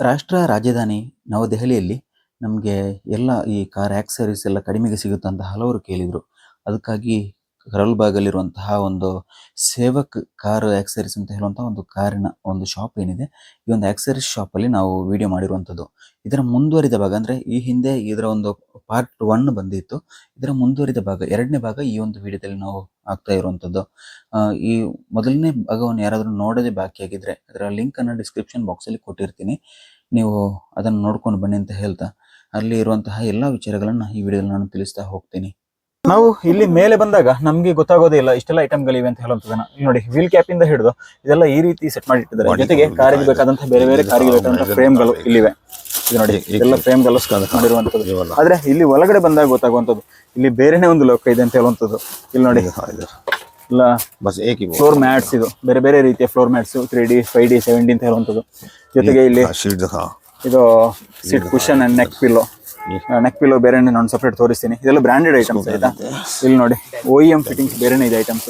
ರಾಷ್ಟ್ರ ರಾಜಧಾನಿ ನವದೆಹಲಿಯಲ್ಲಿ ನಮಗೆ ಎಲ್ಲ ಈ ಕಾರ್ ಆಕ್ಸರೀಸ್ ಎಲ್ಲ ಕಡಿಮೆಗೆ ಸಿಗುತ್ತಂತ ಹಲವರು ಕೇಳಿದರು. ಅದಕ್ಕಾಗಿ ಕರಲ್ಬಾಗಲ್ಲಿರುವಂತಹ ಒಂದು ಸೇವಕ್ ಕಾರ್ ಆಕ್ಸರೀಸ್ ಅಂತ ಹೇಳುವಂತಹ ಒಂದು ಕಾರಿನ ಒಂದು ಶಾಪ್ ಏನಿದೆ. ಈ ಒಂದು ಆಕ್ಸರೀಸ್ ಶಾಪಲ್ಲಿ ನಾವು ವಿಡಿಯೋ ಮಾಡಿರುವಂತದ್ದು ಇದರ ಮುಂದುವರಿದ ಭಾಗ ಅಂದ್ರೆ ಈ ಹಿಂದೆ ಇದರ ಒಂದು ಪಾರ್ಟ್ ಒನ್ ಬಂದಿತ್ತು. ಇದರ ಮುಂದುವರಿದ ಭಾಗ, ಎರಡನೇ ಭಾಗ ಈ ಒಂದು ವಿಡಿಯೋದಲ್ಲಿ ನಾವು ಆಗ್ತಾ ಇರುವಂತದ್ದು ಈ ಮೊದಲನೇ ಭಾಗವನ್ನು ಯಾರಾದರೂ ನೋಡದೆ ಬಾಕಿಯಾಗಿದ್ರೆ ಅದರ ಲಿಂಕ್ ಅನ್ನ ಡಿಸ್ಕ್ರಿಪ್ಷನ್ ಬಾಕ್ಸ್ ಅಲ್ಲಿ ಕೊಟ್ಟಿರ್ತೀನಿ. ನೀವು ಅದನ್ನು ನೋಡ್ಕೊಂಡು ಬನ್ನಿ ಅಂತ ಹೇಳ್ತಾ. ಅಲ್ಲಿ ಇರುವಂತಹ ಎಲ್ಲಾ ವಿಚಾರಗಳನ್ನ ಈ ವಿಡಿಯೋದಲ್ಲಿ ನಾನು ತಿಳಿಸ್ತಾ ಹೋಗ್ತೀನಿ. ನಾವು ಇಲ್ಲಿ ಮೇಲೆ ಬಂದಾಗ ನಮಗೆ ಗೊತ್ತಾಗೋದೇ ಇಲ್ಲ ಇಷ್ಟೆಲ್ಲ ಐಟಮ್ಗಳಿವೆ ಅಂತ ಹೇಳುವಂಥದ್ದನ್ನ ನೋಡಿ ವೀಲ್ ಕ್ಯಾಪ್ ಇಂದ ಹಿಡಿದು ಇದೆಲ್ಲ ಈ ರೀತಿ ಸೆಟ್ ಮಾಡಿಟ್ಟಿದ್ದಾರೆ. ಜೊತೆಗೆ ಕಾರಿಗೆ ಬೇಕಾದಂತಹ ಬೇರೆ ಬೇರೆ ಕಾರಿಗೆ ಬೇಕಾದಂತಹ ಫ್ರೇಮ್ಗಳು ಇಲ್ಲಿವೆ. ಇದು. ನೋಡಿ ಇದೆಲ್ಲ ಫ್ರೇಮ್ಗಳು ಮಾಡಿರುವಂಥದ್ದು. ಆದ್ರೆ ಇಲ್ಲಿ ಒಳಗಡೆ ಬಂದಾಗ ಗೊತ್ತಾಗುವಂತದ್ದು ಇಲ್ಲಿ ಬೇರೆನೇ ಒಂದು ಲೋಕ ಇದೆ ಅಂತ ಹೇಳುವಂತದ್ದು ಇಲ್ಲಿ ನೋಡಿ ಇಲ್ಲ. ಬಸ್ ಫ್ಲೋರ್ ಮ್ಯಾಟ್ಸ್ ಇದು. ಬೇರೆ ಬೇರೆ ರೀತಿಯ floor mats three D five D seven ಅಂತ ಹೇಳುವಂತದ್ದು ಜೊತೆಗೆ ಇಲ್ಲಿ ಇದು seat cushion and neck pillow neck pillow ಬೇರೆ ನಾನು ಸಪ್ರೇಟ್ ತೋರಿಸ್ತೀನಿ. ಇದೆಲ್ಲ ಬ್ರಾಂಡೆಡ್ ಐಟಮ್ಸ್ ಆಯ್ತಾ? ಇಲ್ಲಿ ನೋಡಿ ಒ ಎಂ ಫಿಟ್ಟಿಂಗ್ಸ್ ಬೇರೆನೇ ಇದೆ ಐಟಮ್ಸ್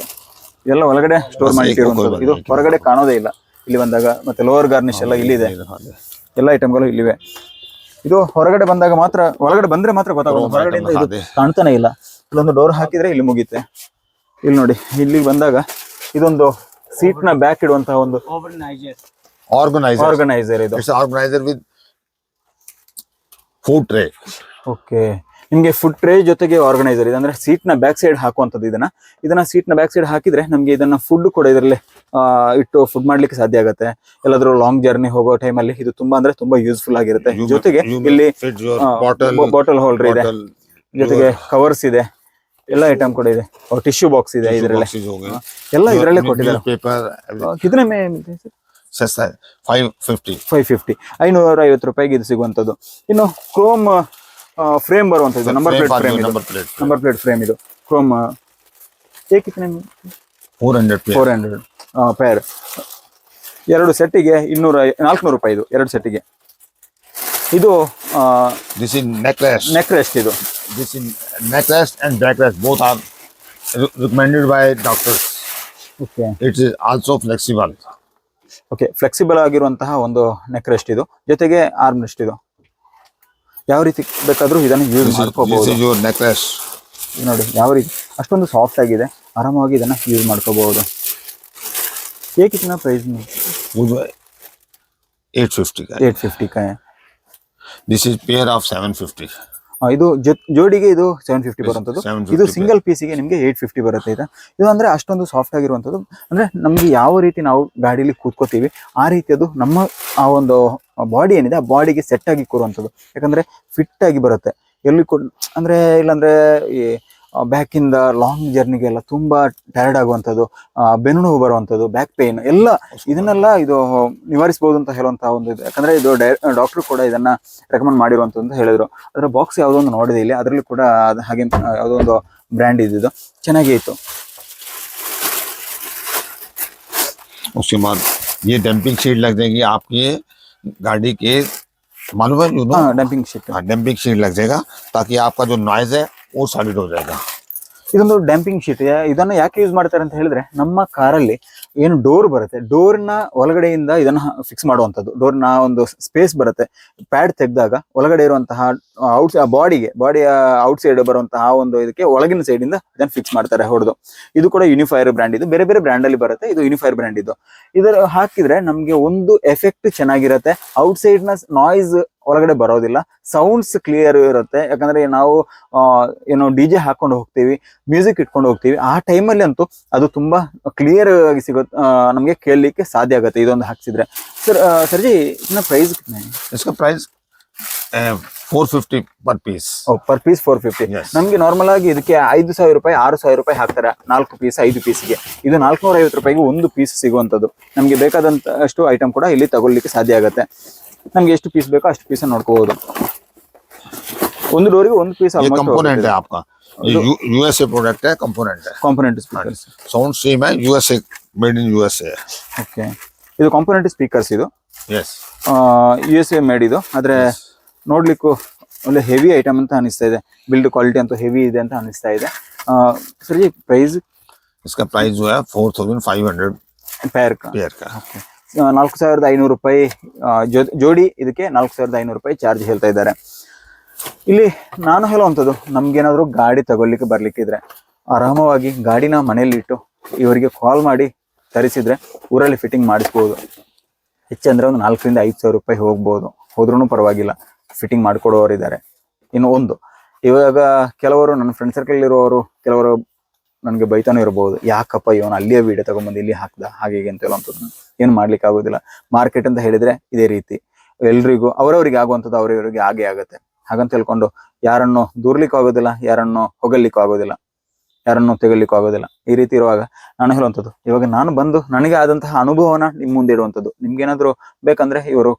ಇದೆಲ್ಲ ಒಳಗಡೆ ಸ್ಟೋರ್ ಮಾಡಿಟ್ಟಿರುವಂಥದ್ದು. ಇದು ಹೊರಗಡೆ ಕಾಣೋದೇ ಇಲ್ಲ. ಇಲ್ಲಿ ಬಂದಾಗ ಮತ್ತೆ ಲೋವರ್ ಗಾರ್ನಿಶ್ ಎಲ್ಲ ಇಲ್ಲಿದೆ ಎಲ್ಲ ಐಟಮ್ಗಳು ಇಲ್ಲಿವೆ. ಇದು ಹೊರಗಡೆ ಬಂದಾಗ ಮಾತ್ರ ಒಳಗಡೆ ಬಂದ್ರೆ ಮಾತ್ರ ಗೊತ್ತಾಗೋದು ಹೊರಗಡೆಯಿಂದ ಇದು ಕಾಣ್ತಾನೆ ಇಲ್ಲ. ಇಲ್ಲೊಂದು ಡೋರ್ ಹಾಕಿದ್ರೆ ಇಲ್ಲಿ ಮುಗಿಯುತ್ತೆ ಇಲ್ಲಿ ನೋಡಿ ಇಲ್ಲಿ ಬಂದಾಗ ಇದೊಂದು ಸೀಟ್ನ ಬ್ಯಾಕ್ ಇಡುವಂತಹ ಒಂದು ಆರ್ಗನೈಸರ್ ಆರ್ಗನೈಸರ್ ಇದು. Organiser with food tray okay ನಿಮಗೆ ಫುಡ್ ಟ್ರೇ ಜೊತೆಗೆ ಆರ್ಗನೈಸರ್ ಇದೆ ಅಂದ್ರೆ ಸೀಟ್ನ ಬ್ಯಾಕ್ ಸೈಡ್ ಹಾಕುವಂಥದ್ದು ಇದನ್ನ. ಇದನ್ನ ಸೀಟ್ನ ಬ್ಯಾಕ್ ಸೈಡ್ ಹಾಕಿದ್ರೆ ನಮಗೆ ಇದನ್ನ ಫುಡ್ ಕೂಡ ಇದರಲ್ಲಿ ಇಟ್ಟು ಫುಡ್ ಮಾಡ್ಲಿಕ್ಕೆ ಸಾಧ್ಯ ಆಗುತ್ತೆ. ಎಲ್ಲಾದ್ರೂ ಲಾಂಗ್ ಜರ್ನಿ ಹೋಗೋ ಟೈಮಲ್ಲಿ ಇದು ತುಂಬಾ ಅಂದ್ರೆ ತುಂಬಾ ಯೂಸ್ಫುಲ್ ಆಗಿರುತ್ತೆ. ಜೊತೆಗೆ ಇಲ್ಲಿ ಬಾಟಲ್ ಹೋಲ್ಡರ್ ಇದೆ. ಜೊತೆಗೆ ಕವರ್ಸ್ ಇದೆ. ಎಲ್ಲ ಐಟಮ್ ಕೂಡ ಇದೆ. Oh, ಟಿಶ್ಯೂ ಬಾಕ್ಸ್ ಇದೆ ಇದರಲ್ಲೇ. ಎಲ್ಲ ಇದರಲ್ಲೇ ಕೊಟ್ಟಿದ್ದಾರೆ. ಇದನ್ನ ಸೆಸ್ ಫೈವ್ ಫಿಫ್ಟಿ ಫೈವ್ ಫಿಫ್ಟಿ ಐನೂರ ಐವತ್ತು ರೂಪಾಯಿಗೆ ಇದು ಸಿಗುವಂಥದ್ದು. ಇನ್ನು ಕ್ರೋಮ್ ಫ್ರೇಮ್ ಬರುವಂಥದ್ದು. Number plate frame number plate number plate frame ಇದು. Chrome ಏಕಿತ್ತು four hundred four hundred pair ಎರಡು ಸೆಟ್ಟಿಗೆ ಇನ್ನೂರ ನಾಲ್ಕುನೂರು ರೂಪಾಯಿ ಇದು ಎರಡು ಸೆಟ್ಟಿಗೆ. ಇದು ದಿಸ್ ಇನ್ ನೆಕ್ಲೆಸ್ ನೆಕ್ಲೆಸ್ ಇದು. This in necklace and backless both are recommended by doctors okay it's also flexible okay flexible ಆಗಿರುವಂತಹ ಒಂದು ನೆಕ್ ರೆಸ್ಟ್ ಇದು. ಜೊತೆಗೆ ಆರ್ಮ್ ರೆಸ್ಟ್ ಇದು. ಯಾವ ರೀತಿ ಬೇಕಾದರೂ ಇದನ್ನು ಯೂಸ್ ಮಾಡ್ಕೋಬಹುದು ನೋಡಿ ಯಾವ ರೀತಿ? ಅಷ್ಟೊಂದು ಸಾಫ್ಟ್ ಆಗಿದೆ. ಆರಾಮಾಗಿ ಇದನ್ನ ಯೂಸ್ ಮಾಡ್ಕೋಬಹುದು ಏಕಿತ್ತಿನ ಪ್ರೈಸ್ 850 ka. ಏಟ್ ಫಿಫ್ಟಿ ಕಾಯ this is pair of 750 ಆ, ಇದು ಜೋಡಿಗೆ ಇದು ಸೆವೆನ್ ಫಿಫ್ಟಿ ಬರುವಂತದ್ದು ಇದು ಸಿಂಗಲ್ ಪೀಸಿಗೆ ನಿಮಗೆ ಏಟ್ ಫಿಫ್ಟಿ ಬರುತ್ತೆ ಇದು. ಇದು ಅಂದ್ರೆ ಅಷ್ಟೊಂದು ಸಾಫ್ಟ್ ಆಗಿರುವಂತದ್ದು ಅಂದ್ರೆ ನಮ್ಗೆ ಯಾವ ರೀತಿ ನಾವು ಗಾಡಿಲಿ ಕೂತ್ಕೋತೀವಿ ಆ ರೀತಿ ಅದು ನಮ್ಮ ಆ ಒಂದು ಬಾಡಿ ಏನಿದೆ ಆ ಬಾಡಿಗೆ ಸೆಟ್ ಆಗಿ ಕೂರುವಂಥದ್ದು. ಯಾಕಂದ್ರೆ ಫಿಟ್ ಆಗಿ ಬರುತ್ತೆ. ಎಲ್ಲಿ ಕೂಡ ಅಂದ್ರೆ ಇಲ್ಲಾಂದ್ರೆ ಈ ಬ್ಯಾಕ್ ಇಂದ ಲಾಂಗ್ ಜರ್ನಿಗೆಲ್ಲ ತುಂಬಾ ಟಯರ್ಡ್ ಆಗುವಂಥದ್ದು ಆ, ಬೆನ್ನು ನೋವು ಬರುವಂಥದ್ದು ಬ್ಯಾಕ್ ಪೇನ್ ಎಲ್ಲ ಇದನ್ನೆಲ್ಲ ಇದು ನಿವಾರಿಸಬಹುದು ಅಂತ ಹೇಳುವಂತಹ ಒಂದು ಇದು ಯಾಕಂದ್ರೆ ಇದು ಡಾಕ್ಟರ್ ಕೂಡ ಇದನ್ನ ರೆಕಮೆಂಡ್ ಮಾಡಿರುವಂಥದ್ದು ಅಂತ ಹೇಳಿದ್ರು ಅದರ ಬಾಕ್ಸ್ ಯಾವುದೋ ಒಂದು ನೋಡಿದೆ ಇಲ್ಲಿ ಅದರಲ್ಲಿ ಕೂಡ ಅದು ಹಾಗೆ ಆ, ಯಾವುದೋ ಒಂದು ಬ್ರ್ಯಾಂಡ್ ಇದ್ದಿದ್ದು ಚೆನ್ನಾಗೇ ಇತ್ತು उसके बाद ये डंपिंग शीट लग जाएगी आपके गाड़ी के मालूम है यू नो ಡಂಪಿಂಗ್ ಶೀಟ್ हाँ डंपिंग शीट लग जाएगा ताकि आपका जो नॉइज है ಮೂರು ಸಾಲಿಡ್ ಹೋದ್ರೆ ಈಗ. ಇದೊಂದು ಡ್ಯಾಂಪಿಂಗ್ ಶೀಟ್ ಇದನ್ನ ಯಾಕೆ ಯೂಸ್ ಮಾಡ್ತಾರೆ ಅಂತ ಹೇಳಿದ್ರೆ, ನಮ್ಮ ಕಾರಲ್ಲಿ ಏನು ಡೋರ್ ಬರುತ್ತೆ. ಡೋರ್ನ ಒಳಗಡೆಯಿಂದ ಇದನ್ನ ಫಿಕ್ಸ್ ಮಾಡುವಂಥದ್ದು. ಡೋರ್ನ ಒಂದು ಸ್ಪೇಸ್ ಬರುತ್ತೆ. ಪ್ಯಾಡ್ ತೆಗೆದಾಗ ಒಳಗಡೆ ಇರುವಂತಹ ಔಟ್ ಬಾಡಿಗೆ ಬಾಡಿಯ ಔಟ್ ಸೈಡ್ ಬರುವಂತಹ ಒಂದು ಇದಕ್ಕೆ ಒಳಗಿನ ಸೈಡಿಂದ ಇದನ್ನ ಫಿಕ್ಸ್ ಮಾಡ್ತಾರೆ ಹೊಡೆದು ಇದು ಕೂಡ ಯೂನಿಫೈರ್ ಬ್ರ್ಯಾಂಡ್ ಇದು. ಬೇರೆ ಬೇರೆ ಬ್ರ್ಯಾಂಡಲ್ಲಿ ಬರುತ್ತೆ. ಇದು ಯೂನಿಫೈರ್ ಬ್ರ್ಯಾಂಡ್ ಇದು. ಇದರ ಹಾಕಿದ್ರೆ ನಮಗೆ ಒಂದು ಎಫೆಕ್ಟ್ ಚೆನ್ನಾಗಿರುತ್ತೆ. ಔಟ್ನ ನಾಯ್ಸ್ ಒಳಗಡೆ ಬರೋದಿಲ್ಲ. ಸೌಂಡ್ಸ್ ಕ್ಲಿಯರ್ ಇರುತ್ತೆ. ಯಾಕಂದ್ರೆ ನಾವು ಏನೋ ಡಿ ಜೆ ಹಾಕೊಂಡು ಹೋಗ್ತೀವಿ ಮ್ಯೂಸಿಕ್ ಇಟ್ಕೊಂಡು ಹೋಗ್ತೀವಿ. ಆ ಟೈಮಲ್ಲಿ ಅಂತೂ ಅದು ತುಂಬ ಕ್ಲಿಯರ್ ಆಗಿ ಸಿಗುತ್ತೆ ನಮಗೆ ಕೇಳಲಿಕ್ಕೆ ಸಾಧ್ಯ ಆಗುತ್ತೆ ಇದೊಂದು ಹಾಕ್ಸಿದ್ರೆ. ಸರ್ ಸರ್ಜಿ ಇನ್ನ price price four fifty per piece per piece four fifty ನಮಗೆ ನಾರ್ಮಲ್ ಆಗಿ ಇದಕ್ಕೆ ಐದು ಸಾವಿರ ರೂಪಾಯಿ ಆರು ಸಾವಿರ ರೂಪಾಯಿ ಹಾಕ್ತಾರೆ ನಾಲ್ಕು ಪೀಸ್ ಐದು ಪೀಸ್ಗೆ ಇದು ನಾಲ್ಕುನೂರ ಐವತ್ತು ರೂಪಾಯಿಗೆ ಒಂದು ಪೀಸ್ ಸಿಗುವಂಥದ್ದು. ನಮಗೆ ಬೇಕಾದಂಥ ಅಷ್ಟು ಐಟಮ್ ಕೂಡ ಇಲ್ಲಿ ತಗೊಳ್ಲಿಕ್ಕೆ ಸಾಧ್ಯ ಆಗುತ್ತೆ. ನಮ್ಗೆ ಎಷ್ಟು ಪೀಸ್ ಬೇಕೋ ಅಷ್ಟು ಪೀಸ್ ನೋಡ್ಕೋಬಹುದು ಒಂದು ಡೋರಿಗೆ ಒಂದು ಪೀಸ್ ये कंपोनेंट है आपका ये यूएसए प्रोडक्ट है कंपोनेंट है ಕಾಂಪೊನೆಂಟ್ ಸ್ಪೀಕರ್ಸ್ साउंड सेम है USA made in USA okay ಇದು ಕಾಂಪೊನೆಂಟ್ ಸ್ಪೀಕರ್ಸ್ ಇದು yes U S A made ಇದು ಆದ್ರೆ ನೋಡ್ಲಿಕ್ಕೂ ಒಳ್ಳೆ ಹೆವಿ ಐಟಮ್ ಅಂತ ಅನಿಸ್ತಾ ಇದೆ ಬಿಲ್ಡ್ ಕ್ವಾಲಿಟಿ ಅಂತೂ ಹೆವಿ ಇದೆ ಅಂತ ಅನಿಸ್ತಾ ಇದೆ ಸರಿ ಪ್ರೈಸ್ इसका प्राइस जो है four thousand five hundred pair pair का ಓಕೆ ನಾಲ್ಕು ಸಾವಿರದ ಐನೂರು ರೂಪಾಯಿ ಜೋಡಿ ಇದಕ್ಕೆ ನಾಲ್ಕು ಸಾವಿರದ ಐನೂರು ರೂಪಾಯಿ ಚಾರ್ಜ್ ಹೇಳ್ತಾ ಇದ್ದಾರೆ. ಇಲ್ಲಿ ನಾನು ಹೇಳುವಂಥದ್ದು, ನಮ್ಗೇನಾದರೂ ಗಾಡಿ ತಗೊಳ್ಲಿಕ್ಕೆ ಬರ್ಲಿಕ್ಕಿದ್ರೆ ಆರಾಮವಾಗಿ ಗಾಡಿನ ಮನೆಯಲ್ಲಿ ಇಟ್ಟು ಇವರಿಗೆ ಕಾಲ್ ಮಾಡಿ ತರಿಸಿದ್ರೆ ಊರಲ್ಲಿ ಫಿಟ್ಟಿಂಗ್ ಮಾಡಿಸ್ಬೋದು. ಹೆಚ್ಚಂದ್ರೆ ಒಂದು ನಾಲ್ಕರಿಂದ ಐದು ಸಾವಿರ ರೂಪಾಯಿ ಹೋಗ್ಬೋದು. ಹೋದ್ರೂ ಪರವಾಗಿಲ್ಲ ಫಿಟ್ಟಿಂಗ್ ಮಾಡಿಕೊಡೋರಿದ್ದಾರೆ. ಇನ್ನು ಒಂದು, ಇವಾಗ ಕೆಲವರು ನನ್ನ ಫ್ರೆಂಡ್ ಸರ್ಕಲ್ ಇರುವವರು, ಕೆಲವರು ನನಗೆ ಬೈತಾನೂ ಇರಬಹುದು ಯಾಕಪ್ಪ ಇವನು ಅಲ್ಲಿಯೇ ವಿಡಿಯೋ ತಗೊಂಡ್ಬಂದು ಇಲ್ಲಿ ಹಾಕ್ದ? ಹಾಗೆ ಹೀಗೆ ಅಂತ ಹೇಳುವಂಥದ್ದು ಏನು ಮಾಡ್ಲಿಕ್ಕೆ ಆಗೋದಿಲ್ಲ. ಮಾರ್ಕೆಟ್ ಅಂತ ಹೇಳಿದ್ರೆ ಇದೇ ರೀತಿ. ಎಲ್ರಿಗೂ, ಅವರವರಿಗೆ ಆಗುವಂಥದ್ದು ಅವರವರಿಗೆ ಹಾಗೆ ಆಗುತ್ತೆ. ಹಾಗಂತ ಹೇಳ್ಕೊಂಡು, ಯಾರನ್ನು ದೂರ್ಲಿಕ್ಕೂ ಆಗೋದಿಲ್ಲ, ಯಾರನ್ನು ಹೊಗಲಿಕ್ಕೂ ಆಗೋದಿಲ್ಲ, ಯಾರನ್ನು ತೆಗಲಿಕ್ಕೂ ಆಗೋದಿಲ್ಲ. ಈ ರೀತಿ ಇರುವಾಗ ನಾನು ಹೇಳುವಂಥದ್ದು, ಇವಾಗ ನಾನು ಬಂದು ನನಗೆ ಆದಂತಹ ಅನುಭವನ ನಿಮ್ ಮುಂದೆ ಇಡುವಂಥದ್ದು. ನಿಮ್ಗೇನಾದ್ರೂ ಬೇಕಂದ್ರೆ ಇವರು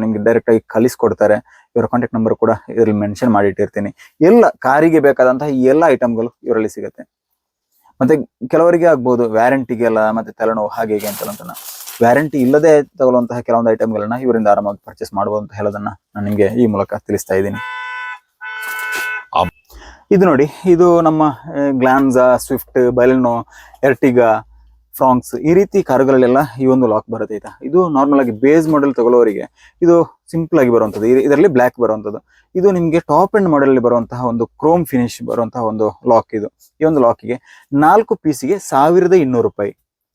ನಿಮ್ಗೆ ಡೈರೆಕ್ಟ್ ಆಗಿ ಕಲಿಸ್ಕೊಡ್ತಾರೆ. ಇವರ ಕಾಂಟ್ಯಾಕ್ಟ್ ನಂಬರ್ ಕೂಡ ಇದರಲ್ಲಿ ಮೆನ್ಷನ್ ಮಾಡಿ ಇಟ್ಟಿರ್ತೀನಿ ಎಲ್ಲ, ಕಾರಿಗೆ ಬೇಕಾದಂತಹ ಎಲ್ಲ ಐಟಮ್ಗಳು ಇವರಲ್ಲಿ ಸಿಗುತ್ತೆ. ಮತ್ತೆ ಕೆಲವರಿಗೆ ಆಗ್ಬೋದು ವ್ಯಾರಂಟಿಗೆಲ್ಲ, ಮತ್ತೆ ತಲೆನೋವು ಹಾಗೆ ಹೀಗೆ ಅಂತ ವ್ಯಾರಂಟಿ ಇಲ್ಲದೆ ತಗೊಳ್ಳುವಂತಹ ಕೆಲವೊಂದು ಐಟಮ್ಗಳನ್ನ ಇವರಿಂದ ಆರಾಮಾಗಿ ಪರ್ಚೇಸ್ ಮಾಡಬಹುದು ಅಂತ ಹೇಳೋದನ್ನ ನಾನು ನಿಮಗೆ ಈ ಮೂಲಕ ತಿಳಿಸ್ತಾ ಇದ್ದೀನಿ. ಇದು ನೋಡಿ, ಇದು ನಮ್ಮ Glanza Swift Baleno Ertiga Fronx ಈ ರೀತಿ ಕಾರುಗಳಲ್ಲೆಲ್ಲ ಈ ಒಂದು ಲಾಕ್ ಬರುತ್ತೆ ಆಯ್ತಾ? ಇದು ನಾರ್ಮಲ್ ಆಗಿ ಬೇಸ್ ಮಾಡೆಲ್ ತಗೊಳ್ಳೋರಿಗೆ ಇದು ಸಿಂಪಲ್ ಆಗಿ ಬರುವಂತದ್ದು ಇದರಲ್ಲಿ ಬ್ಲ್ಯಾಕ್ ಬರುವಂತದ್ದು ಇದು ನಿಮಗೆ ಟಾಪ್ ಎಂಡ್ ಮಾಡೆಲ್ ಅಲ್ಲಿ ಬರುವಂತಹ ಒಂದು ಕ್ರೋಮ್ ಫಿನಿಶ್ ಬರುವಂತಹ ಒಂದು ಲಾಕ್ ಇದು. ಈ ಒಂದು ಲಾಕಿಗೆ ನಾಲ್ಕು ಪೀಸಿಗೆ ಸಾವಿರದ ಇನ್ನೂರು ರೂಪಾಯಿ.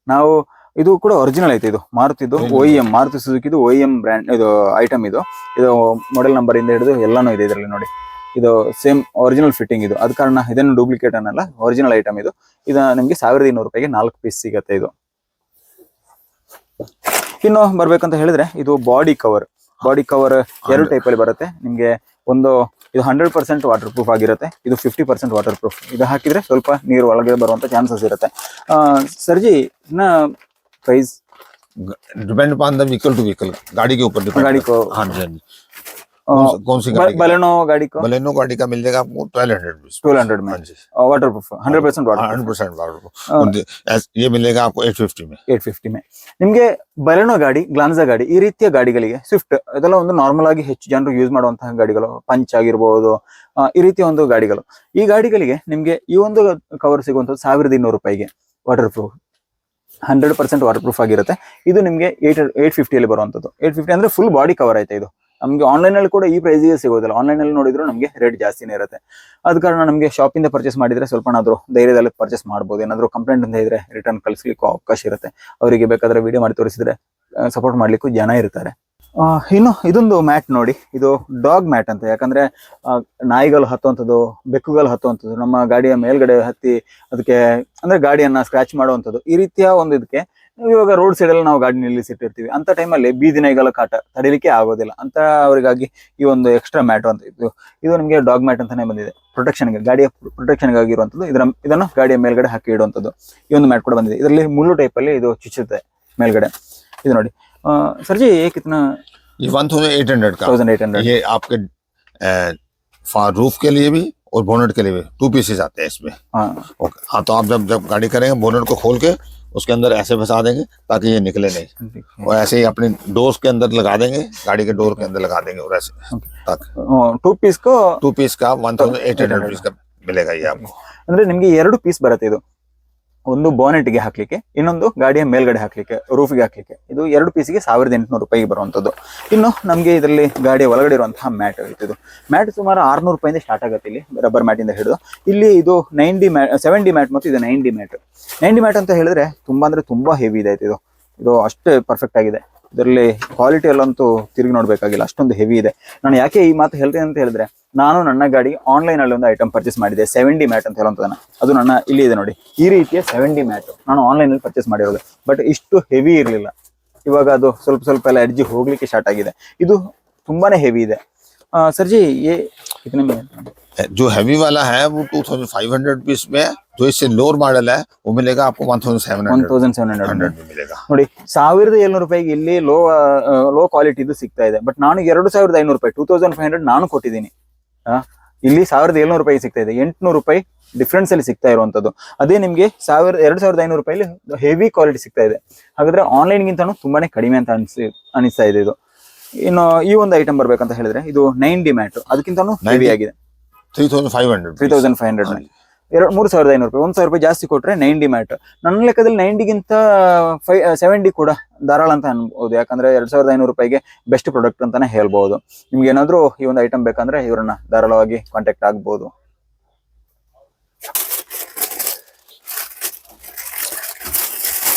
ನಾವು ಇದು ಕೂಡ ಒರಿಜಿನಲ್ ಐತೆ ಇದು? ಮಾರುತಿದು ಹ್ಮ್. ಒ ಎಂ ಮಾರುತಿ ಸುಜುಕಿದು ಒ ಎಂ ಬ್ರ್ಯಾಂಡ್ ಇದು ಐಟಮ್ ಇದು. ಇದು ಮಾಡೆಲ್ ನಂಬರ್ ಇಂದ ಹಿಡಿದು ಎಲ್ಲಾನು ಇದೆ ಇದರಲ್ಲಿ ನೋಡಿ. ಇದು ಸೇಮ್ ಒರಿಜಿನಲ್ ಫಿಟ್ಟಿಂಗ್ ಇದು ಅದ ಕಾರಣ ಇದನ್ನು ಡೂಪ್ಲಿಕೇಟ್ ಅನ್ನಲ್ಲ ಒರಿಜಿನಲ್ ಐಟಮ್ ಇದು ಇದು ನಿಮಗೆ ಸಾವಿರದ ಇನ್ನೂರು ರೂಪಾಯಿಗೆ ನಾಲ್ಕು ಪೀಸ್ ಸಿಗತ್ತೆ ಇದು ಇನ್ನು ಬರ್ಬೇಕಂತ ಹೇಳಿದ್ರೆ ಇದು ಬಾಡಿ ಕವರ್ ಬಾಡಿ ಕವರ್ ಎರಡು ಟೈಪ್ ಅಲ್ಲಿ ಬರುತ್ತೆ ನಿಮ್ಗೆ ಒಂದು ಇದು ಹಂಡ್ರೆಡ್ ಪರ್ಸೆಂಟ್ ವಾಟರ್ ಪ್ರೂಫ್ ಆಗಿರುತ್ತೆ ಇದು ಫಿಫ್ಟಿ ಪರ್ಸೆಂಟ್ ವಾಟರ್ ಪ್ರೂಫ್ ಇದು ಹಾಕಿದ್ರೆ ಸ್ವಲ್ಪ ನೀರು ಒಳಗಡೆ ಬರುವಂತ ಚಾನ್ಸಸ್ ಇರುತ್ತೆ ಆ, ಸರ್ಜಿ ಇನ್ನ price depend upon the vehicle to vehicle गाड़ी के ऊपर डिपेंड गाड़ी को- हाँ जी हाँ जी कौन सी- कौन सी गाड़ी का? ಬಲೆನೋ ಗಾಡಿ बलेनो गाड़ी का मिल जाएगा आपको twelve hundred rupees twelve hundred में हाँ जी waterproof hundred percent water hundred percent water हाँ। ये मिलेगा आपको एट फिफ्टी में ಏಟ್ ಫಿಫ್ಟಿ ಮೇ ನಿಮ್ಗೆ ಬಲೆನೋ ಗಾಡಿ ಗ್ಲಾನ್ಸಾ ಗಾಡಿ ಈ ರೀತಿಯ ಗಾಡಿಗಳಿಗೆ ಸ್ವಿಫ್ಟ್ ಇದೆಲ್ಲ ಒಂದು ನಾರ್ಮಲ್ ಆಗಿ ಹೆಚ್ಚು ಜನರು ಯೂಸ್ ಮಾಡುವಂತಹ ಗಾಡಿಗಳು ಪಂಚ್ ಆಗಿರ್ಬೋದು ಆ, ಈ ರೀತಿಯ ಒಂದು ಗಾಡಿಗಳು ಈ ಗಾಡಿಗಳಿಗೆ ನಿಮ್ಗೆ ಈ ಒಂದು ಕವರ್ ಸಿಗುವಂಥದ್ದು ಸಾವಿರದ ಇನ್ನೂರು ರೂಪಾಯಿಗೆ waterproof hundred percent waterproof ಆಗಿರುತ್ತೆ ಇದು ನಿಮಗೆ ಏಟ್ ಏಟ್ ಫಿಫ್ಟಿಯಲ್ಲಿ ಬರುವಂಥದ್ದು ಏಟ್ ಫಿಫ್ಟಿ ಅಂದ್ರೆ ಫುಲ್ ಬಾಡಿ ಕವರ್ ಆಯ್ತಾ ಇದು ನಮಗೆ ಆನ್ಲೈನ್ ಅಲ್ಲಿ ಕೂಡ ಈ ಪ್ರೈಸಿಗೆ ಸಿಗೋದಿಲ್ಲ. ಆನ್ಲೈನ್ ಅಲ್ಲಿ ನೋಡಿದ್ರು ನಮಗೆ ರೇಟ್ ಜಾಸ್ತಿನೇ ಇರುತ್ತೆ. ಅದ ಕಾರಣ ನಮಗೆ ಶಾಪಿಂದ ಪರ್ಚೇಸ್ ಮಾಡಿದ್ರೆ ಸ್ವಲ್ಪನಾದರೂ ಧೈರ್ಯದಲ್ಲಿ ಪರ್ಚೇಸ್ ಮಾಡ್ಬೋದು. ಏನಾದರೂ ಕಂಪ್ಲೇಂಟ್ ಅಂತ ಇದ್ರೆ ರಿಟರ್ನ್ ಕಳಿಸ್ಲಿಕ್ಕೂ ಅವಕಾಶ ಇರುತ್ತೆ. ಅವರಿಗೆ ಬೇಕಾದ್ರೆ ವಿಡಿಯೋ ಮಾಡಿ ತೋರಿಸಿದ್ರೆ ಸಪೋರ್ಟ್ ಮಾಡ್ಲಿಕ್ಕೂ ಜನ ಇರ್ತಾರೆ. ಇನ್ನು ಇದೊಂದು ಮ್ಯಾಟ್ ನೋಡಿ. ಇದು ಡಾಗ್ ಮ್ಯಾಟ್ ಅಂತ. ಯಾಕಂದ್ರೆ ನಾಯಿಗಳು ಹತ್ತುವಂಥದ್ದು, ಬೆಕ್ಕುಗಳು ಹತ್ತುವಂಥದ್ದು, ನಮ್ಮ ಗಾಡಿಯ ಮೇಲ್ಗಡೆ ಹತ್ತಿ ಅದಕ್ಕೆ, ಅಂದ್ರೆ ಗಾಡಿಯನ್ನ ಸ್ಕ್ರಾಚ್ ಮಾಡುವಂಥದ್ದು ಈ ರೀತಿಯ ಒಂದು ಇದಕ್ಕೆ ಇವಾಗ ರೋಡ್ ಸೈಡ್ ಅಲ್ಲಿ ನಾವು ಗಾಡಿ ನಿಲ್ಲಿಸಿಟ್ಟಿರ್ತೀವಿ ಅಂತ ಟೈಮಲ್ಲಿ ಬೀದಿ ನಾಯಿಗಳ ಕಾಟ ತಡಿಲಿಕ್ಕೆ ಆಗೋದಿಲ್ಲ ಅಂತ ಅವರಿಗಾಗಿ ಈ ಒಂದು ಎಕ್ಸ್ಟ್ರಾ ಮ್ಯಾಟ್ ಅಂತ ಇದು ಇದು ನಿಮಗೆ ಡಾಗ್ ಮ್ಯಾಟ್ ಅಂತಾನೆ ಬಂದಿದೆ ಪ್ರೊಟೆಕ್ಷನ್ಗೆ ಗಾಡಿಯ ಪ್ರೊಟೆಕ್ಷನ್ಗೆ ಆಗಿರುವಂಥದ್ದು ಇದರ ಇದನ್ನು ಗಾಡಿಯ ಮೇಲ್ಗಡೆ ಹಾಕಿ ಇಡುವಂಥದ್ದು ಈ ಒಂದು ಮ್ಯಾಟ್ ಕೂಡ ಬಂದಿದೆ ಇದರಲ್ಲಿ ಮುಳ್ಳು ಟೈಪ್ ಅಲ್ಲಿ ಇದು ಚುಚ್ಚುತ್ತೆ ಮೇಲ್ಗಡೆ ಇದು ನೋಡಿ ಆ, ಸರ್ಜಿ ಏಕಿತ್ನ ये वन थाउजेंड एट हंड्रेड का ತೌಸಂಡ್ ಏಟ್ ಹಂಡ್ರೆಡ್ ये आपके रूफ के लिए भी और बोनट के लिए भी टू पीसेस आते हैं इसमें ओके हाँ तो आप जब जब गाड़ी करेंगे बोनट को खोल के उसके अंदर ऐसे फंसा देंगे ताकि ये निकले नहीं और ऐसे ही अपने डोर्स के अंदर लगा देंगे गाड़ी के डोर के अंदर लगा देंगे और ऐसे Okay. ताकि ಟೂ ಪೀಸ್ಗೂ टू पीस का one thousand eight hundred rupees का मिलेगा ये आपको ಅಂದ್ರೆ ನಿಮ್ಗೆ ಎರಡು ಪೀಸ್ ಬರುತ್ತೆ ಇದು ಒಂದು ಬೋನೆಟ್ಗೆ ಹಾಕ್ಲಿಕ್ಕೆ, ಇನ್ನೊಂದು ಗಾಡಿಯ ಮೇಲ್ಗಡೆ ಹಾಕ್ಲಿಕ್ಕೆ ರೂಫ್ಗೆ ಹಾಕ್ಲಿಕ್ಕೆ. ಇದು ಎರಡು ಪೀಸಿಗೆ ಸಾವಿರದ ಎಂಟುನೂರು ರೂಪಾಯಿಗೆ ಬರುವಂಥದ್ದು. ಇನ್ನು ನಮಗೆ ಇದರಲ್ಲಿ ಗಾಡಿಯ ಒಳಗಡೆ ಇರುವಂತಹ ಮ್ಯಾಟ್ ಇದು. ಮ್ಯಾಟ್ ಸುಮಾರು ಆರ್ನೂರು ರೂಪಾಯಿಂದ ಸ್ಟಾರ್ಟ್ ಆಗುತ್ತೆ ಇಲ್ಲಿ ರಬ್ಬರ್ ಮ್ಯಾಟ್ ಇಂದ ಹಿಡಿದು. ಇಲ್ಲಿ ಇದು nine D mat seven D mat ಮತ್ತು ಇದು nine D mat nine D mat ಅಂತ ಹೇಳಿದ್ರೆ ತುಂಬ ಅಂದರೆ ತುಂಬಾ ಹೆವಿ ಇದೆ ಇದು. ಇದು ಅಷ್ಟೇ ಪರ್ಫೆಕ್ಟ್ ಆಗಿದೆ. ಇದರಲ್ಲಿ ಕ್ವಾಲಿಟಿ ಎಲ್ಲಂತೂ ತಿರುಗಿ ನೋಡಬೇಕಾಗಿಲ್ಲ, ಅಷ್ಟೊಂದು ಹೆವಿ ಇದೆ. ನಾನು ಯಾಕೆ ಈ ಮಾತು ಹೇಳ್ತೇನೆ ಅಂತ ಹೇಳಿದ್ರೆ ನಾನು ನನ್ನ ಗಾಡಿ ಆನ್ಲೈನ್ ಅಲ್ಲಿ ಒಂದು ಐಟಮ್ ಪರ್ಚೇಸ್ ಮಾಡಿದೆ ಸೆವೆನ್ ಡಿ ಮ್ಯಾಟ್ ಅಂತ ಹೇಳುವಂಥದ್ದನ್ನ ಅದು ನನ್ನ ಇಲ್ಲಿ ಇದೆ ನೋಡಿ ಈ ರೀತಿಯ ಸೆವೆನ್ ಡಿ ಮ್ಯಾಟ್ ನಾನು ಆನ್ಲೈನ್ ಅಲ್ಲಿ ಪರ್ಚೇಸ್ ಮಾಡಿರೋದು ಬಟ್ ಇಷ್ಟು ಹೆವಿ ಇರಲಿಲ್ಲ ಇವಾಗ ಅದು ಸ್ವಲ್ಪ ಸ್ವಲ್ಪ ಎಲ್ಲ ಎಡ್ಜಿ ಹೋಗ್ಲಿಕ್ಕೆ ಸ್ಟಾರ್ಟ್ ಆಗಿದೆ ಇದು ತುಂಬಾನೇ ಹೆವಿ ಇದೆ ಆ, ಸರ್ಜಿ ಏ कितने में जो हैवी वाला है वो two thousand five hundred rupees में है जो इससे लोअर मॉडल है वो मिलेगा आपको one thousand seven one hundred thousand seven hundred hundred में मिलेगा ನೋಡಿ ಸಾವಿರದ ಏಳ್ನೂರು ರೂಪಾಯಿಗೆ ಇಲ್ಲಿ ಲೋ ಲೋ ಕ್ವಾಲಿಟಿ ಇದು ಸಿಗ್ತಾ ಇದೆ ಬಟ್ ನಾನು ಎರಡು ಸಾವಿರದ ಐನೂರು ರೂಪಾಯಿ ಟೂ ತೌಸಂಡ್ ಫೈವ್ ಹಂಡ್ರೆಡ್ ನಾನು ಕೊಟ್ಟಿದ್ದೀನಿ ಆ, ಇಲ್ಲಿ ಸಾವಿರದ ಏಳ್ನೂರು ರೂಪಾಯಿ ಸಿಗ್ತಾ ಇದೆ. ಎಂಟುನೂರು ರೂಪಾಯಿ ಡಿಫ್ರೆನ್ಸ್ ಅಲ್ಲಿ ಸಿಗ್ತಾ ಇರುವಂತದ್ದು ಅದೇ ನಿಮಗೆ ಸಾವಿರದ ಎರಡು ಸಾವಿರದ ಐನೂರು ರೂಪಾಯಿ ಹೆವಿ ಕ್ವಾಲಿಟಿ ಸಿಗ್ತಾ ಇದೆ. ಹಾಗಾದ್ರೆ ಆನ್ಲೈನ್ ಆನ್ಲೈನ್ಗಿಂತನೂ ತುಂಬಾನೇ ಕಡಿಮೆ ಅಂತ ಅನ್ಸಿ ಅನಿಸ್ತಾ ಇದೆ ಇದು. ಇನ್ನು ಈ ಒಂದು ಐಟಮ್ ಬರ್ಬೇಕಂತ ಹೇಳಿದ್ರೆ ಇದು ನೈನ್ ಡಿ ಮ್ಯಾಟ್ ಅದಕ್ಕಿಂತ ಹೆವಿ ಆಗಿದೆ. Three thousand five hundred three thousand five hundred ಎರಡು ಮೂರು ಸಾವಿರದ ಐನೂರು ರೂಪಾಯಿ ಒಂದು ಸಾವಿರ ರೂಪಾಯಿ ಜಾಸ್ತಿ ಕೊಟ್ರೆ ನೈಂಟಿ ಮ್ಯಾಟ್ ನನ್ನ ಲೆಕ್ಕದಲ್ಲಿ ನೈಂಟಿಗಿಂತ ಫೈ ಸೆವೆಂಟಿ ಕೂಡ ಧಾರಾಳ ಅಂತ ಅನ್ಬೋದು ಯಾಕಂದ್ರೆ ಎರಡ್ ಸಾವಿರದ ಐನೂರು ರೂಪಾಯಿಗೆ ಬೆಸ್ಟ್ ಪ್ರಾಡಕ್ಟ್ ಅಂತಾನೆ ಹೇಳ್ಬೋದು ನಿಮ್ಗೆ ಏನಾದ್ರು ಈ ಒಂದು ಐಟಮ್ ಬೇಕಂದ್ರೆ ಇವರನ್ನ ಧಾರಾಳವಾಗಿ ಕಾಂಟ್ಯಾಕ್ಟ್ ಆಗ್ಬೋದು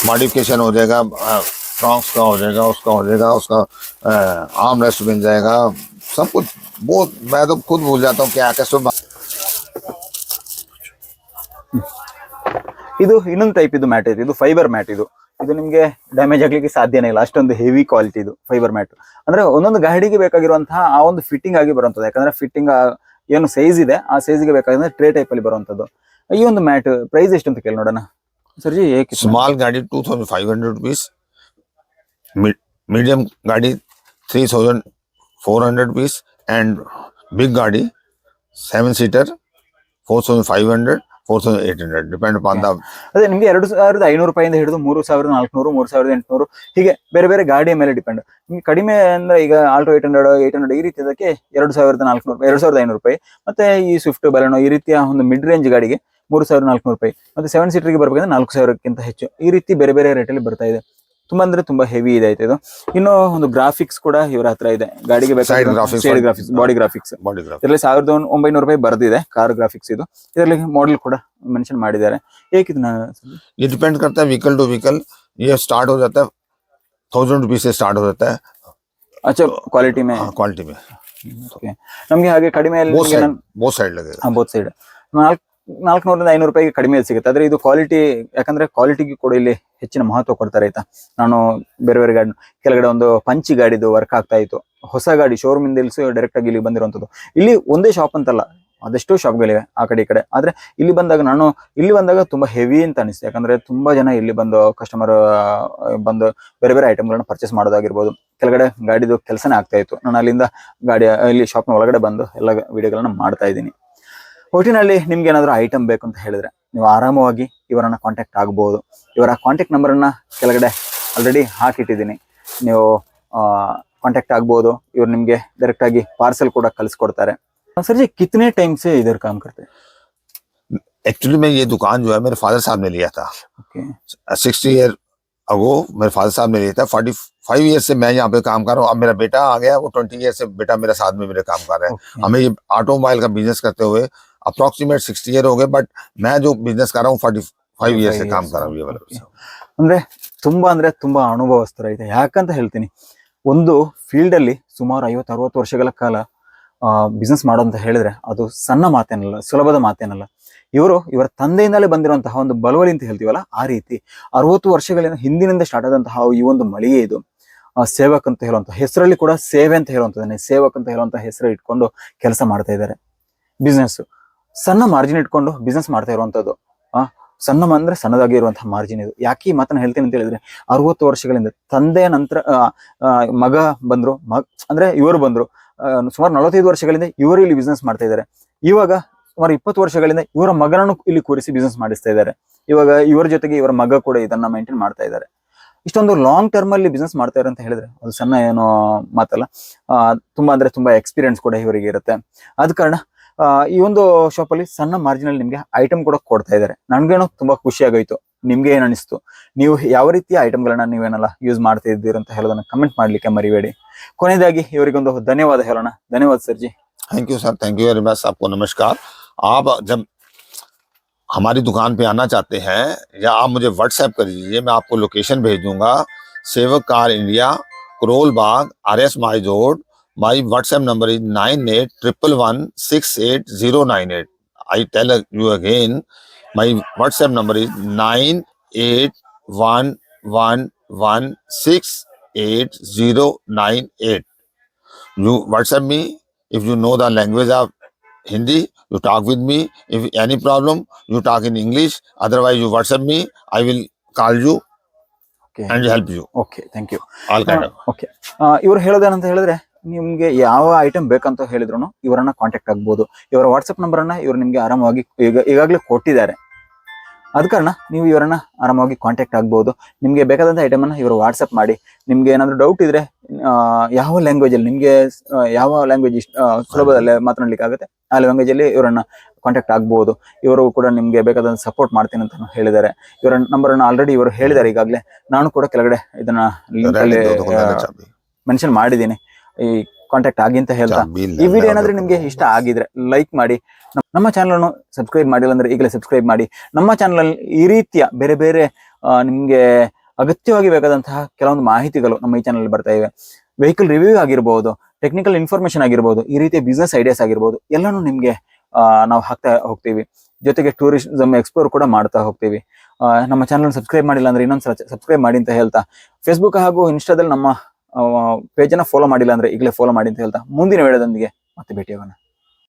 मॉडिफिकेशन हो जाएगा फ्रॉक्स का हो जाएगा उसका हो जाएगा उसका आर्म रेस्ट बन जाएगा सब कुछ बहुत मैं तो खुद भूल जाता हूँ क्या कैसे ಇದು ಇನ್ನೊಂದು ಟೈಪ್ ಇದು ಮ್ಯಾಟ್ ಇದು ಫೈಬರ್ ಮ್ಯಾಟ್ ಇದು. ಇದು ನಿಮಗೆ ಡ್ಯಾಮೇಜ್ ಆಗ್ಲಿಕ್ಕೆ ಸಾಧ್ಯನೇ ಇಲ್ಲ. ಅಷ್ಟೊಂದು ಹೆವಿ ಕ್ವಾಲಿಟಿ ಇದು ಫೈಬರ್ ಮ್ಯಾಟ್ ಅಂದ್ರೆ ಒಂದೊಂದು ಗಾಡಿಗೆ ಬೇಕಾಗಿರುವಂತಹ ಆ ಒಂದು ಫಿಟ್ಟಿಂಗ್ ಆಗಿ ಬರುವಂಥದ್ದು. ಯಾಕಂದ್ರೆ ಫಿಟ್ಟಿಂಗ್ ಏನು ಸೈಜ್ ಇದೆ, ಆ ಸೈಜ್ಗೆ ಬೇಕಾಗಿದ್ರೆ ಟ್ರೇ ಟೈಪ್ ಅಲ್ಲಿ ಬರುವಂಥದ್ದು. ಈ ಒಂದು ಮ್ಯಾಟ್ ಪ್ರೈಸ್ ಎಷ್ಟು ಅಂತ ಕೇಳಿ ನೋಡೋಣ. ಸರ್ಜಿ ಸ್ಮಾಲ್ ಗಾಡಿ two thousand five hundred rupees medium ಗಾಡಿ three thousand four hundred rupees and big ಗಾಡಿ seven seater four thousand five hundred four thousand eight hundred depend upon the ಅದೇ ನಿಮಗೆ ಎರಡು ಸಾವಿರದ ಐನೂರು ರೂಪಾಯಿಂದ ಹಿಡಿದು ಮೂರು ಸಾವಿರದ ನಾಲ್ಕುನೂರು ಮೂರು ಸಾವಿರದ ಎಂಟುನೂರು ಹೀಗೆ ಬೇರೆ ಬೇರೆ ಗಾಡಿಯ ಮೇಲೆ ಡಿಪೆಂಡ್ ನಿಮ್ಗೆ ಕಡಿಮೆ ಅಂದ್ರೆ ಈಗ Alto eight hundred eight hundred ಈ ರೀತಿ ಇದಕ್ಕೆ ಎರಡು ಸಾವಿರದ ನಾಲ್ಕುನೂರು ಎರಡು ಸಾವಿರದ ಐನೂರು ರೂಪಾಯಿ. ಮತ್ತೆ ಈ ಸ್ವಿಫ್ಟ್ ಬಲನೋ ಈ ರೀತಿಯ ಒಂದು ಮಿಡ್ ರೇಂಜ್ ಗಾಡಿಗೆ ಮೂರು ಸಾವಿರದ ನಾಲ್ಕುನೂರು ರೂಪಾಯಿ. ಮತ್ತೆ ಸೆವೆನ್ ಸೀಟರ್ಗೆ ಬರಬೇಕಂದ್ರೆ ನಾಲ್ಕು ಸಾವಿರಕ್ಕಿಂತ ಹೆಚ್ಚು. ಈ ರೀತಿ ಬೇರೆ ಬೇರೆ ರೇಟಲ್ಲಿ ಬರ್ತಾ ಇದೆ. ತುಂಬಾ ಅಂದ್ರೆ ತುಂಬಾ ಹೆವಿ ಇದೆ ಆಯ್ತು ಇದು ಇನ್ನು ಒಂದು ಗ್ರಾಫಿಕ್ಸ್ ಕೂಡ ಇವರ ಹತ್ರ ಇದೆ ಗಾಡಿಗೆ Side graphics, side graphics body graphics body graph ಇದರಲ್ಲಿ ಸಾವಿರದ ಒಂದ್- ಒಂಬೈನೂರು ರೂಪಾಯಿ ಬರ್ದಿದೆ ಕಾರ್ ಗ್ರಾಫಿಕ್ಸ್ ಇದು ಇದರಲ್ಲಿ ಮಾಡೆಲ್ ಕೂಡ ಮೆನ್ಷನ್ ಮಾಡಿದ್ದಾರೆ ಏಕಿದ್ನ ये डिपेंड करता है व्हीकल टू व्हीकल ये स्टार्ट हो जाता है थाउजेंड रुपीज से स्टार्ट हो जाता है ಅಚ್ಚಾ ಕ್ವಾಲಿಟಿ ಮೇ क्वालिटी में Okay. ನಮ್ಗೆ ಹಾಗೆ ಕಡಿಮೆ वो साइड वो साइड लगेगा ಬೋತ್ ಸೈಡ್ ನಾಲ್ಕು ನಾಲ್ಕುನೂರಿಂದ ಐನೂರು ರೂಪಾಯಿಗೆ ಕಡಿಮೆ ಸಿಗುತ್ತೆ. ಆದ್ರೆ ಇದು ಕ್ವಾಲಿಟಿ ಯಾಕಂದ್ರೆ ಕ್ವಾಲಿಟಿಗೆ ಕೂಡ ಇಲ್ಲಿ ಹೆಚ್ಚಿನ ಮಹತ್ವ ಕೊಡ್ತಾರೆ ಆಯ್ತಾ. ನಾನು ಬೇರೆ ಬೇರೆ ಗಾಡಿ, ಕೆಳಗಡೆ ಒಂದು ಪಂಚಿ ಗಾಡಿದು ವರ್ಕ್ ಆಗ್ತಾ ಇತ್ತು. ಹೊಸ ಗಾಡಿ ಶೋರೂಮ್ ಇಂದ ಡೈರೆಕ್ಟಾಗಿ ಡೈರೆಕ್ಟ್ ಆಗಿ ಇಲ್ಲಿ ಬಂದಿರುವಂತದ್ದು ಇಲ್ಲಿ ಒಂದೇ ಶಾಪ್ ಅಂತಲ್ಲ, ಅದೆಷ್ಟೋ ಶಾಪ್ಗಳಿವೆ ಆ ಕಡೆ ಈ ಕಡೆ. ಆದ್ರೆ ಇಲ್ಲಿ ಬಂದಾಗ ನಾನು, ಇಲ್ಲಿ ಬಂದಾಗ ತುಂಬಾ ಹೆವಿ ಅಂತ ಅನಿಸ್ತು. ಯಾಕಂದ್ರೆ ತುಂಬಾ ಜನ ಇಲ್ಲಿ ಬಂದು ಕಸ್ಟಮರ್ ಬಂದು ಬೇರೆ ಬೇರೆ ಐಟಮ್ಗಳನ್ನ ಪರ್ಚೇಸ್ ಮಾಡೋದಾಗಿರ್ಬೋದು. ಕೆಳಗಡೆ ಗಾಡಿದು ಕೆಲಸನೇ ಆಗ್ತಾ ಇತ್ತು. ನಾನು ಅಲ್ಲಿಂದ ಗಾಡಿ, ಇಲ್ಲಿ ಶಾಪ್ನ ಒಳಗಡೆ ಬಂದು ಎಲ್ಲ ವಿಡಿಯೋಗಳನ್ನ ಮಾಡ್ತಾ ಇದ್ದೀನಿ. ಒಟ್ಟಿನಲ್ಲಿ ನಿಮ್ಗೆ ಏನಾದ್ರು ಐಟಮ್ ಬೇಕು ಅಂತ ಹೇಳಿದ್ರೆ ನೀವು ಆರಾಮವಾಗಿ ಇವರನ್ನ ಕಾಂಟ್ಯಾಕ್ಟ್ ಆಗಬಹುದು ಇವರ ಕಾಂಟ್ಯಾಕ್ಟ್ ನಂಬರನ್ನ ಕೆಳಗಡೆ ಆಲ್ರೆಡಿ ಹಾಕಿಟ್ಟಿದ್ದೀನಿ ನೀವು ಕಾಂಟ್ಯಾಕ್ಟ್ ಆಗ್ಬೋದು ಇವ್ರು ನಿಮ್ಗೆ ಡೈರೆಕ್ಟ್ ಆಗಿ ಪಾರ್ಸೆಲ್ ಕೂಡ ಕಳಿಸ್ಕೊಡ್ತಾರೆ सर जी कितने टाइम से इधर काम करते हैं एक्चुअली में ये दुकान जो है मेरे फादर साहब ने लिया था ओके सिक्सटी ईयर अगो मेरे फादर साहब ने लिया था फोर्टी फाइव ईयर से मैं यहाँ पे काम कर रहा हूँ अब मेरा बेटा आ गया वो ट्वेंटी ईयर से बेटा मेरा साथ में मेरे काम कर रहा है ओके हमें ये ऑटोमोबाइल का बिजनेस करते हुए अप्रोक्सीमेट सिक्सटी ईयर हो गए बट मैं जो बिजनेस कर रहा हूँ फोर्टी फाइव ईयर से काम कर रहा हूँ ये वाला Okay. ಅಂದ್ರೆ ತುಂಬಾ ಅಂದ್ರೆ ತುಂಬಾ ಅನುಭವಸ್ಥರೈತೆ ಯಾಕಂತ ಹೇಳ್ತೀನಿ ಒಂದು ಫೀಲ್ಡ್ ಅಲ್ಲಿ ಸುಮಾರು ಐವತ್ತು ಅರವತ್ತು ವರ್ಷಗಳ ಕಾಲ ಬಿಸ್ನೆಸ್ ಮಾಡೋ ಅಂತ ಹೇಳಿದ್ರೆ ಅದು ಸಣ್ಣ ಮಾತೇನಲ್ಲ ಸುಲಭದ ಮಾತೇನಲ್ಲ ಇವರು ಇವರ ತಂದೆಯಿಂದಲೇ ಬಂದಿರುವಂತಹ ಒಂದು ಬಲವಲಿ ಅಂತ ಹೇಳ್ತೀವಲ್ಲ ಆ ರೀತಿ ಅರವತ್ತು ವರ್ಷಗಳಿಂದ ಹಿಂದಿನಿಂದ ಸ್ಟಾರ್ಟ್ ಆದಂತಹ ಈ ಒಂದು ಮಳಿಗೆ ಇದು ಆ, ಸೇವಕ್ ಅಂತ ಹೇಳುವಂತ ಹೆಸರಲ್ಲಿ ಕೂಡ ಸೇವೆ ಅಂತ ಹೇಳುವಂತದನ್ನೇ ಸೇವಕ್ ಅಂತ ಹೇಳುವಂತ ಹೆಸರು ಇಟ್ಕೊಂಡು ಕೆಲಸ ಮಾಡ್ತಾ ಇದ್ದಾರೆ ಬಿಸ್ನೆಸ್ ಸಣ್ಣ ಮಾರ್ಜಿನ್ ಇಟ್ಕೊಂಡು ಬಿಸ್ನೆಸ್ ಮಾಡ್ತಾ ಇರುವಂತದ್ದು. ಆ ಸಣ್ಣ ಅಂದ್ರೆ ಸಣ್ಣದಾಗಿ ಇರುವಂತಹ ಮಾರ್ಜಿನ್ ಇದು. ಯಾಕೆ ಈ ಮಾತನ್ನ ಹೇಳ್ತೀನಿ ಅಂತ ಹೇಳಿದ್ರೆ, ಅರವತ್ತು ವರ್ಷಗಳಿಂದ ತಂದೆಯ ನಂತರ ಮಗ ಬಂದ್ರು ಮಗ್ ಅಂದ್ರೆ ಇವರು ಬಂದ್ರು ಸುಮಾರು ನಲವತ್ತೈದು ವರ್ಷಗಳಿಂದ ಇವರು ಇಲ್ಲಿ ಬಿಸ್ನೆಸ್ ಮಾಡ್ತಾ ಇದ್ದಾರೆ. ಇವಾಗ ಸುಮಾರು ಇಪ್ಪತ್ತು ವರ್ಷಗಳಿಂದ ಇವರ ಮಗನನ್ನು ಇಲ್ಲಿ ಕೂರಿಸಿ ಬಿಸ್ನೆಸ್ ಮಾಡಿಸ್ತಾ ಇದ್ದಾರೆ. ಇವಾಗ ಇವರ ಜೊತೆಗೆ ಇವರ ಮಗ ಕೂಡ ಇದನ್ನ ಮೇಂಟೈನ್ ಮಾಡ್ತಾ ಇದ್ದಾರೆ. ಇಷ್ಟೊಂದು ಲಾಂಗ್ ಟರ್ಮ್ ಅಲ್ಲಿ ಬಿಸ್ನೆಸ್ ಮಾಡ್ತಾ ಅಂತ ಹೇಳಿದ್ರೆ, ಅದು ಸಣ್ಣ ಏನೋ ಮಾತಲ್ಲ. ತುಂಬಾ ಅಂದ್ರೆ ತುಂಬಾ ಎಕ್ಸ್ಪೀರಿಯನ್ಸ್ ಕೂಡ ಇವರಿಗೆ ಇರುತ್ತೆ. ಆದ ಕಾರಣ ಈ ಒಂದು ಶಾಪ್ ಅಲ್ಲಿ ಸಣ್ಣ ಮಾರ್ಜಿನ್ ಅಲ್ಲಿ ನಿಮ್ಗೆ ಐಟಮ್ ಕೂಡ ಕೊಡ್ತಾ ಇದ್ದಾರೆ ನನ್ಗೇನೋ ತುಂಬಾ ಖುಷಿ ಆಗೋಯ್ತು ನಿಮ್ಗೆ ಏನ್ ಅನಿಸ್ತು ನೀವು ಯಾವ ರೀತಿಯ ಐಟಮ್ ಗಳನ್ನ ನೀವೇನೆಲ್ಲ ಯೂಸ್ ಮಾಡ್ತಾ ಇದ್ದೀರಿ ಅಂತ ಹೇಳೋದನ್ನ ಕಮೆಂಟ್ ಮಾಡ್ಲಿಕ್ಕೆ ಮರಿಬೇಡಿ ಕೊನೆಯದಾಗಿ ಇವರಿಗೊಂದು ಧನ್ಯವಾದ ಹೇಳೋಣ ಧನ್ಯವಾದ Sarji thank you sir thank you very much आपको नमस्कार आप जब हमारी दुकान पे आना चाहते हैं या आप मुझे व्हाट्सएप कर दीजिए मैं आपको लोकेशन भेज दूंगा Sevak car India Karol Bagh R S my road my WhatsApp number is nine eight triple one six eight zero nine eight I tell you again my WhatsApp number is nine eight one one one six eight zero nine eight you WhatsApp me if you know the language of Hindi you talk with me if any problem you talk in English otherwise you WhatsApp me I will call you and help you okay thank you all okay इवर हेळोदे ನಿಮ್ಗೆ ಯಾವ item ಬೇಕಂತ ಹೇಳಿದ್ರು ಇವರನ್ನ contact ಆಗ್ಬೋದು. ಇವರ WhatsApp ಅನ್ನ ಇವರು ನಿಮ್ಗೆ ಆರಾಮವಾಗಿ ಈಗ ಈಗಾಗಲೇ ಕೊಟ್ಟಿದ್ದಾರೆ. ಅದ ಕಾರಣ ನೀವು ಇವರನ್ನ ಆರಾಮವಾಗಿ ಕಾಂಟ್ಯಾಕ್ಟ್ ಆಗ್ಬೋದು. ನಿಮಗೆ ಐಟಮ್ ಅನ್ನ ಇವರು ವಾಟ್ಸಪ್ ಮಾಡಿ. ನಿಮ್ಗೆ ಏನಾದ್ರು ಡೌಟ್ ಇದ್ರೆ ಯಾವ ಲ್ಯಾಂಗ್ವೇಜ್ ಅಲ್ಲಿ ನಿಮ್ಗೆ ಯಾವ ಲ್ಯಾಂಗ್ವೇಜ್ ಇಷ್ಟ ಮಾತನಾಡ್ಲಿಕ್ಕೆ ಆಗುತ್ತೆ ಆ ಲ್ಯಾಂಗ್ವೇಜ್ ಅಲ್ಲಿ ಇವರನ್ನ ಕಾಂಟ್ಯಾಕ್ಟ್ ಆಗ್ಬೋದು. ಇವರು ಕೂಡ ನಿಮ್ಗೆ ಬೇಕಾದಂತ ಸಪೋರ್ಟ್ ಮಾಡ್ತೀನಿ ಅಂತ ಹೇಳಿದ್ದಾರೆ. ಇವರ ನಂಬರ್ ಅನ್ನ ಆಲ್ರೆಡಿ ಇವರು ಹೇಳಿದ್ದಾರೆ ಈಗಾಗಲೇ. ನಾನು ಕೂಡ ಕೆಳಗಡೆ ಇದನ್ನ ಮೆನ್ಷನ್ ಮಾಡಿದ್ದೀನಿ. ಈ ಕಾಂಟ್ಯಾಕ್ಟ್ ಆಗಿ ಅಂತ ಹೇಳ್ತಾ. ಈ ವಿಡಿಯೋ ಏನಾದ್ರೆ ನಿಮಗೆ ಇಷ್ಟ ಆಗಿದ್ರೆ ಲೈಕ್ ಮಾಡಿ. ನಮ್ಮ ಚಾನಲ್ ಅನ್ನು ಸಬ್ಸ್ಕ್ರೈಬ್ ಮಾಡಿಲ್ಲ ಅಂದ್ರೆ ಈಗಲೇ ಸಬ್ಸ್ಕ್ರೈಬ್ ಮಾಡಿ. ನಮ್ಮ ಚಾನಲ್ ಅಲ್ಲಿ ಈ ರೀತಿಯ ಬೇರೆ ಬೇರೆ ನಿಮಗೆ ಅಗತ್ಯವಾಗಿ ಬೇಕಾದಂತಹ ಕೆಲವೊಂದು ಮಾಹಿತಿಗಳು ನಮ್ಮ ಈ ಚಾನಲ್ ಬರ್ತಾ ಇವೆ. ವೆಹಿಕಲ್ ರಿವ್ಯೂ ಆಗಿರ್ಬೋದು ಟೆಕ್ನಿಕಲ್ ಇನ್ಫಾರ್ಮೇಶನ್ ಆಗಿರ್ಬೋದು ಈ ರೀತಿಯ ಬಿಸ್ನೆಸ್ ಐಡಿಯಾಸ್ ಆಗಿರ್ಬೋದು ಎಲ್ಲಾನು ನಿಮಗೆ ನಾವು ಹಾಕ್ತಾ ಹೋಗ್ತೀವಿ. ಜೊತೆಗೆ ಟೂರಿಸಮ್ ಎಕ್ಸ್ಪ್ಲೋರ್ ಕೂಡ ಮಾಡ್ತಾ ಹೋಗ್ತೀವಿ. ನಮ್ಮ ಚಾನಲ್ ಸಬ್ಸ್ಕ್ರೈಬ್ ಮಾಡಿಲ್ಲ ಅಂದ್ರೆ ಇನ್ನೊಂದ್ಸಲ ಸಬ್ಸ್ಕ್ರೈಬ್ ಮಾಡಿ ಅಂತ ಹೇಳ್ತಾ. ಫೇಸ್ಬುಕ್ ಹಾಗೂ ಇನ್ಸ್ಟಾದಲ್ಲಿ ನಮ್ಮ ಪೇಜ್ ಅನ್ನ ಫಾಲೋ ಮಾಡಿಲ್ಲ ಅಂದ್ರೆ ಈಗಲೇ ಫಾಲೋ ಮಾಡಿ ಅಂತ ಹೇಳ್ತಾ ಮುಂದಿನ ವಿಡಿಯೋದೊಂದಿಗೆ ಮತ್ತೆ ಭೇಟಿಯಾಗೋಣ.